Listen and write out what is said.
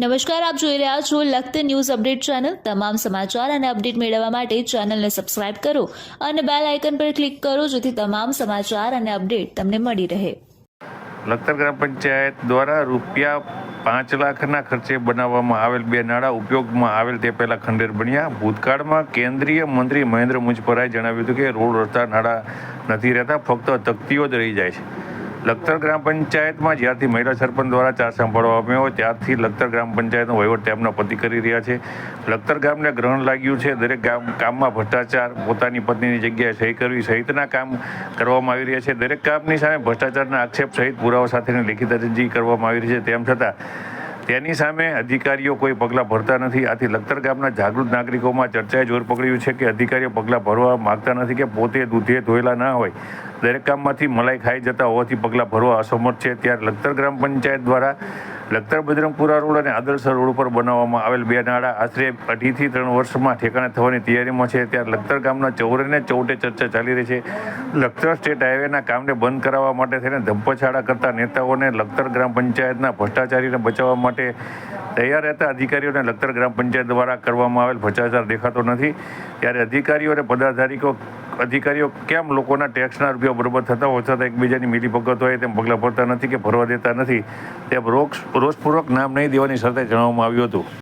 નમસ્કાર, આપ જોઈ રહ્યા છો લખત ન્યૂઝ અપડેટ ચેનલ. તમામ સમાચાર અને અપડેટ મેળવવા માટે ચેનલને સબસ્ક્રાઇબ કરો અને બેલ આઇકન પર ક્લિક કરો જેથી તમામ સમાચાર અને અપડેટ તમને મળી રહે. લખતર ગ્રામ પંચાયત દ્વારા રૂપિયા પાંચ લાખના ખર્ચે બનાવવામાં આવેલ બે નાણાં ઉપયોગમાં આવેલ તે પહેલાં ખંડેર બન્યા. ભૂતકાળમાં કેન્દ્રીય મંત્રી મહેન્દ્ર મુજપરાએ જણાવ્યું હતું કે રોડ રસ્તા નાળા નથી રહેતા, ફક્ત તકતીઓ જ રહી જાય છે. લખતર ગ્રામ પંચાયતમાં જ્યારથી મહિલા સરપંચ દ્વારા ચાર સાંભળવા આવ્યો ત્યારથી લખતર ગ્રામ પંચાયતનો વહીવટ તેમના પતિ કરી રહ્યા છે. લખતર ગામને ગ્રહણ લાગ્યું છે. દરેક ગામ, કામમાં ભ્રષ્ટાચાર, પોતાની પત્નીની જગ્યાએ સહી કરવી સહિતના કામ કરવામાં આવી રહ્યા છે. દરેક કામની સામે ભ્રષ્ટાચારના આક્ષેપ સહિત પુરાવા સાથેની લેખિત અરજી કરવામાં આવી રહી છે. તેમ છતાં તેની સામે અધિકારીઓ કોઈ પગલાં ભરતા નથી. આથી લખતર ગામના જાગૃત નાગરિકોમાં ચર્ચાએ જોર પકડ્યું છે કે અધિકારીઓ પગલાં ભરવા માગતા નથી કે પોતે દૂધે ધોયેલા ના હોય. દરેક કામમાંથી મલાઈ ખાઈ જતા હોવાથી પગલાં ભરવા અસમર્થ છે. ત્યારે લખતર ગ્રામ પંચાયત દ્વારા લખતર બજરંગપુરા રોડ અને આદર્શ રોડ ઉપર બનાવવામાં આવેલ બે નાળા આશરે અઢીથી ત્રણ વર્ષમાં ઠેકાણે થવાની તૈયારીમાં છે. ત્યારે લખતર ગામના ચૌરેને ચૌટે ચર્ચા ચાલી રહી છે. લખતર સ્ટેટ હાઈવેના કામને બંધ કરાવવા માટે થઈને ધંપછાડા કરતા નેતાઓને લખતર ગ્રામ પંચાયતના ભ્રષ્ટાચારીને બચાવવા માટે તૈયાર રહેતા અધિકારીઓને લખતર ગ્રામ પંચાયત દ્વારા કરવામાં આવેલ ભ્રષ્ટાચાર દેખાતો નથી. ત્યારે અધિકારીઓ અને પદાધિકારીઓ અધિકારીઓ કેમ લોકોના ટેક્સના રૂપિયા બરોબર થતા હોય છતાં એકબીજાની મિલીભગત હોય તેમ પગલાં ભરતા નથી કે ભરવા દેતા નથી, તેમ રોષ રોષપૂર્વક નામ નહીં દેવાની શરતે જણાવવામાં આવ્યું હતું.